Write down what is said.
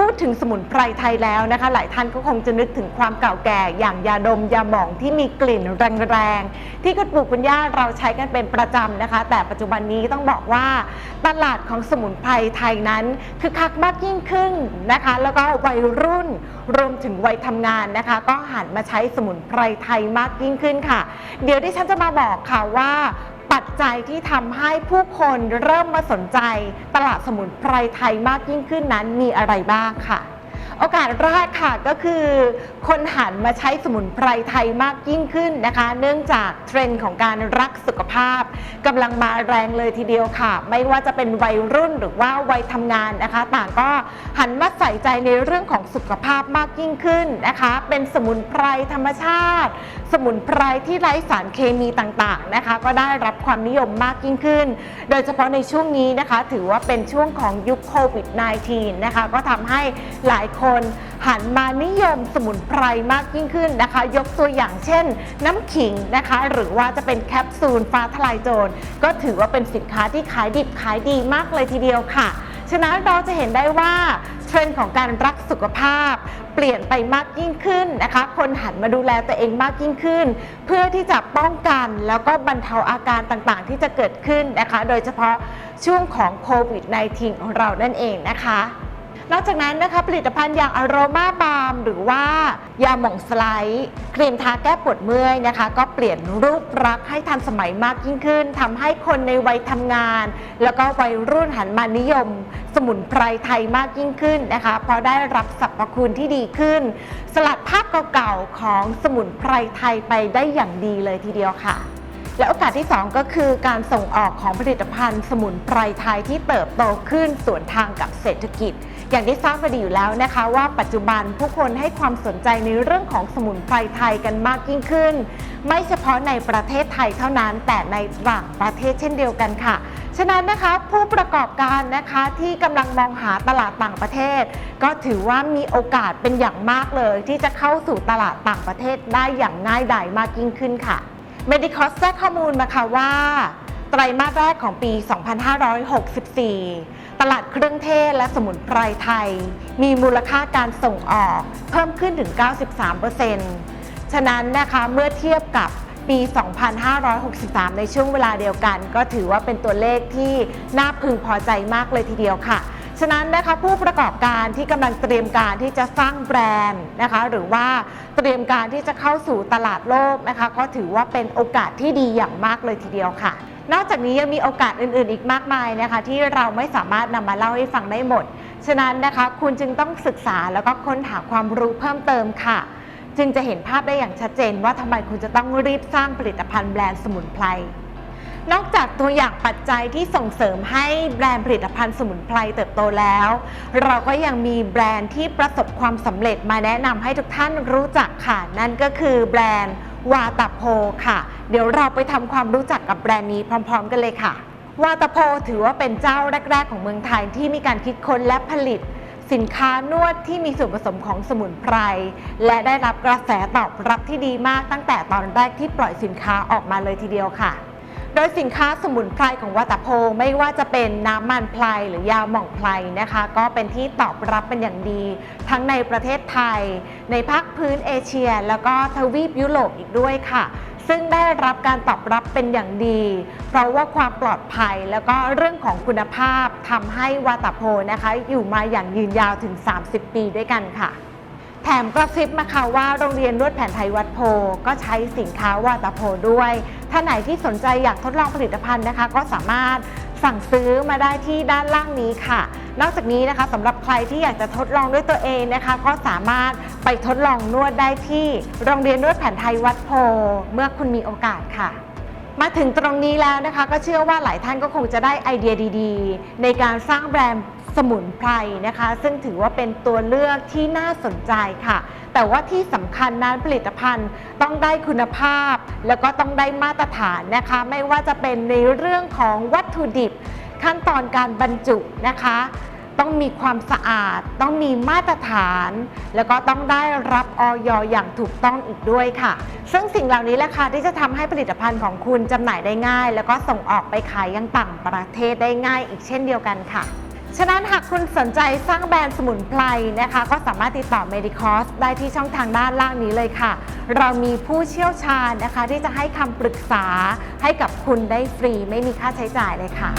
พูดถึงสมุนไพรไทยแล้วนะคะ หลายท่านก็คงจะนึกถึงความเก่าแก่อย่างยาดมยาหม่องที่มีกลิ่นแรงๆ ที่คุณปู่คุณย่าเราใช้กันเป็นประจำนะคะ แต่ปัจจุบันนี้ต้องบอกว่า ตลาดของสมุนไพรไทยนั้นคือคักมากยิ่งขึ้นนะคะ แล้วก็วัยรุ่นรวมถึงวัยทำงานนะคะ ก็หันมาใช้สมุนไพรไทยมากยิ่งขึ้นค่ะ เดี๋ยวที่ฉันจะมาบอกค่ะว่า ปัจจัยที่ทำให้ผู้คนเริ่มมาสนใจตลาดสมุนไพรไทยมากยิ่งขึ้นนั้นมีอะไรบ้างค่ะ โอกาสแรกค่ะก็คือคนหันมาใช้สมุนไพรไทยมากยิ่งขึ้นนะคะ เนื่องจากเทรนด์ของการรักสุขภาพกำลังมาแรงเลยทีเดียวค่ะ ไม่ว่าจะเป็นวัยรุ่นหรือว่าวัยทำงานนะคะ ต่างก็หันมาใส่ใจในเรื่องของสุขภาพมากยิ่งขึ้นนะคะ เป็นสมุนไพรธรรมชาติ สมุนไพรที่ไร้สารเคมีต่างๆนะคะ ก็ได้รับความนิยมมากยิ่งขึ้น โดยเฉพาะในช่วงนี้นะคะ ถือว่าเป็นช่วงของยุคโควิด -19 นะคะ ก็ทำให้หลายคนหันมานิยมสมุนไพรมากยิ่งขึ้นนะคะ ยกตัวอย่างเช่น น้ำขิงนะคะ หรือว่าจะเป็นแคปซูลฟ้าทลายโจรก็ถือว่าเป็นสินค้าที่ขายดิบขายดีมากเลยทีเดียวค่ะ ฉะนั้นเราจะเห็นได้ว่าเทรนด์ของการรักสุขภาพ เปลี่ยนไปมากยิ่งขึ้นนะคะ คนหันมาดูแลตัวเองมากยิ่งขึ้น เพื่อที่จะป้องกันแล้วก็บรรเทาอาการต่างๆ ที่จะเกิดขึ้นนะคะ โดยเฉพาะช่วงของโควิด -19 ของเรานั่นเองนะคะ นอกจากนั้นนะคะผลิตภัณฑ์อย่างอโรมาบาล์มหรือว่ายาหม่องสไลด์ครีมทาแก้ปวดเมื่อยนะคะ ก็เปลี่ยนรูปลักษ์ให้ทันสมัยมากยิ่งขึ้นทำให้คนในวัยทำงาน แล้วก็วัยรุ่นหันมานิยม สมุนไพรไทยมากยิ่งขึ้นนะคะ เพราะได้รับสรรพคุณที่ดีขึ้น สลัดภาพเก่าๆของสมุนไพรไทยไปได้อย่างดีเลยทีเดียวค่ะและโอกาสที่ 2 ก็คือการส่งออกของผลิตภัณฑ์สมุนไพรไทยที่เติบโตขึ้นสวนทางกับเศรษฐกิจ อย่างที่ทราบกันดีอยู่แล้วนะคะ ว่าปัจจุบันผู้คนให้ความสนใจในเรื่องของสมุนไพรไทยกันมากยิ่งขึ้น ไม่เฉพาะในประเทศไทยเท่านั้น แต่ในต่างประเทศเช่นเดียวกันค่ะ ฉะนั้นนะคะผู้ประกอบการนะคะที่กำลังมองหาตลาดต่างประเทศ ก็ถือว่ามีโอกาสเป็นอย่างมากเลย ที่จะเข้าสู่ตลาดต่างประเทศได้อย่างง่ายดายมากยิ่งขึ้นค่ะ Medicos แจ้งข้อมูลมาค่ะว่าไตรมาสแรกของปี 2564 ตลาดเครื่องเทศและสมุนไพรไทย มีมูลค่าการส่งออกเพิ่มขึ้นถึง 93%ฉะนั้นนะคะเมื่อเทียบกับปี 2563 ในช่วงเวลาเดียวกัน ก็ถือว่าเป็นตัวเลขที่น่าพึงพอใจมากเลยทีเดียวค่ะ ฉะนั้นนะคะผู้ประกอบการที่กำลังเตรียมการที่จะสร้างแบรนด์นะคะหรือว่าเตรียมการที่จะเข้าสู่ตลาดโลกนะคะก็ถือว่าเป็นโอกาสที่ดีอย่างมากเลยทีเดียวค่ะ นอกจากนี้ยังมีโอกาสอื่นๆ อีกมากมายนะคะที่เราไม่สามารถนำมาเล่าให้ฟังได้หมด ฉะนั้นนะคะคุณจึงต้องศึกษาแล้วก็ค้นหาความรู้เพิ่มเติมค่ะ จึงจะเห็นภาพได้อย่างชัดเจนว่าทำไมคุณจะต้องรีบสร้างผลิตภัณฑ์แบรนด์สมุนไพรนอกจากตัวอย่างปัจจัยที่ส่งเสริมให้แบรนด์ผลิตภัณฑ์สมุนไพรเติบโตแล้ว เราก็ยังมีแบรนด์ที่ประสบความสำเร็จมาแนะนำให้ทุกท่านรู้จักค่ะ นั่นก็คือแบรนด์ วาตาโพค่ะ เดี๋ยวเราไปทำความรู้จักกับแบรนด์นี้พร้อม ๆ กันเลยค่ะ วาตาโพถือว่าเป็นเจ้าแรก ๆ ของเมืองไทยที่มีการคิดค้นและผลิต สินค้านวดที่มีส่วนผสมของสมุนไพร และได้รับกระแสตอบรับที่ดีมากตั้งแต่ตอนแรกที่ปล่อยสินค้าออกมาเลยทีเดียวค่ะ โดยสินค้าสมุนไพรของวัตโพไม่ว่าจะเป็นน้ำมันไพรหรือยาหม่องไพรนะคะ ก็เป็นที่ตอบรับเป็นอย่างดี ทั้งในประเทศไทย ในภาคพื้นเอเชีย แล้วก็ทวีปยุโรปอีกด้วยค่ะ ซึ่งได้รับการตอบรับเป็นอย่างดี เพราะว่าความปลอดภัยแล้วก็เรื่องของคุณภาพทำให้วาตโพนะคะ อยู่มาอย่างยืนยาวถึง 30 ปีด้วยกันค่ะ แถมกระซิบมาค่ะว่าโรงเรียนนวดแผนไทยวัดโพ ก็ใช้สินค้าวาตาโพด้วยถ้าไหนที่สนใจอยากทดลองผลิตภัณฑ์นะคะ ก็สามารถสั่งซื้อมาได้ที่ด้านล่างนี้ค่ะ นอกจากนี้นะคะสำหรับใครที่อยากจะทดลองด้วยตัวเองนะคะ ก็สามารถไปทดลองนวดได้ที่โรงเรียนนวดแผนไทยวัดโพ เมื่อคุณมีโอกาสค่ะ มาถึงตรงนี้แล้วนะคะ ก็เชื่อว่าหลายท่านก็คงจะได้ไอเดียดี ๆ ในการสร้างแบรนด์ มุนไพรนะคะ ซึ่งถือว่าเป็นตัวเลือกที่น่าสนใจค่ะ แต่ว่าที่สำคัญนั้นผลิตภัณฑ์ต้องได้คุณภาพ แล้วก็ต้องได้มาตรฐานนะคะ ไม่ว่าจะเป็นในเรื่องของวัตถุดิบ ขั้นตอนการบรรจุนะคะต้องมีความสะอาด ต้องมีมาตรฐาน แล้วก็ต้องได้รับออยอย่างถูกต้องอีกด้วยค่ะ ซึ่งสิ่งเหล่านี้แหละค่ะที่จะทำให้ผลิตภัณฑ์ของคุณจำหน่ายได้ง่าย แล้วก็ส่งออกไปขายยังต่างประเทศได้ง่ายอีกเช่นเดียวกันค่ะ ฉะนั้นหากคุณสนใจสร้างแบรนด์สมุนไพรนะคะ ก็สามารถติดต่อ Medicos ได้ที่ช่องทางด้านล่างนี้เลยค่ะ เรามีผู้เชี่ยวชาญนะคะ ที่จะให้คำปรึกษาให้กับคุณได้ฟรี ไม่มีค่าใช้จ่ายเลยค่ะ